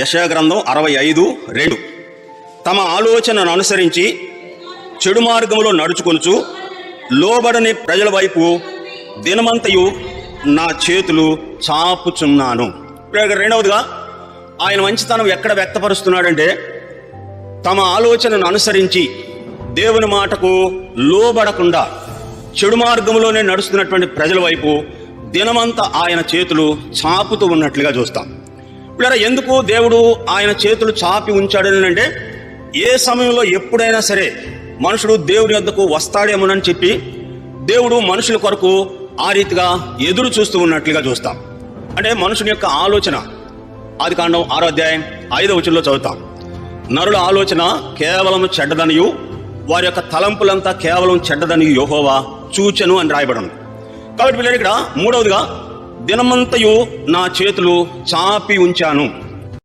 యశాగ్రంథం అరవై ఐదు రెండు. తమ ఆలోచనను అనుసరించి చెడు మార్గంలో నడుచుకొనుచు లోబడని ప్రజల వైపు దినమంతయు నా చేతులు చాపుచున్నాను. రెండవదిగా ఆయన మంచితనం ఎక్కడ వ్యక్తపరుస్తున్నాడంటే తమ ఆలోచనను అనుసరించి దేవుని మాటకు లోబడకుండా చెడు మార్గంలోనే నడుస్తున్నటువంటి ప్రజల వైపు దినమంతా ఆయన చేతులు చాపుతూ ఉన్నట్లుగా చూస్తాం. ఇప్పుడు ఎందుకు దేవుడు ఆయన చేతులు చాపి ఉంచాడు అంటే ఏ సమయంలో ఎప్పుడైనా సరే మనుషుడు దేవుడి వద్దకు వస్తాడేమోనని చెప్పి దేవుడు మనుషుల కొరకు ఆ రీతిగా ఎదురు చూస్తూ ఉన్నట్లుగా చూస్తాం. అంటే మనుషుని యొక్క ఆలోచన ఆది కాండం ఆరో అధ్యాయం ఐదో వచనంలో చదువుతాం. నరుల ఆలోచన కేవలం చెడ్డదనియు వారి యొక్క తలంపులంతా కేవలం చెడ్డదని యోహోవా చూచను అని రాయబడను. కాబట్టి పిల్లలు ఇక్కడ మూడవదిగా దినమంతయు నా చేతులు చాపి ఉంచాను.